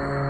you.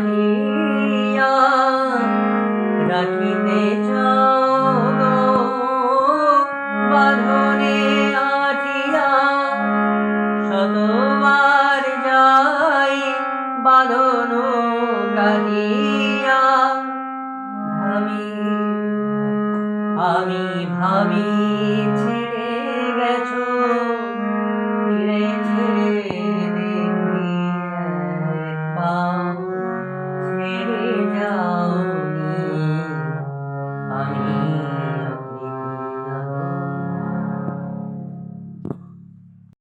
জানিয়া রাখিতে বাঁধনে আটিয়া শতবার যাই বাঁধন কাটিয়া ভাবি আমি ভাবি ছেড়ে গেছো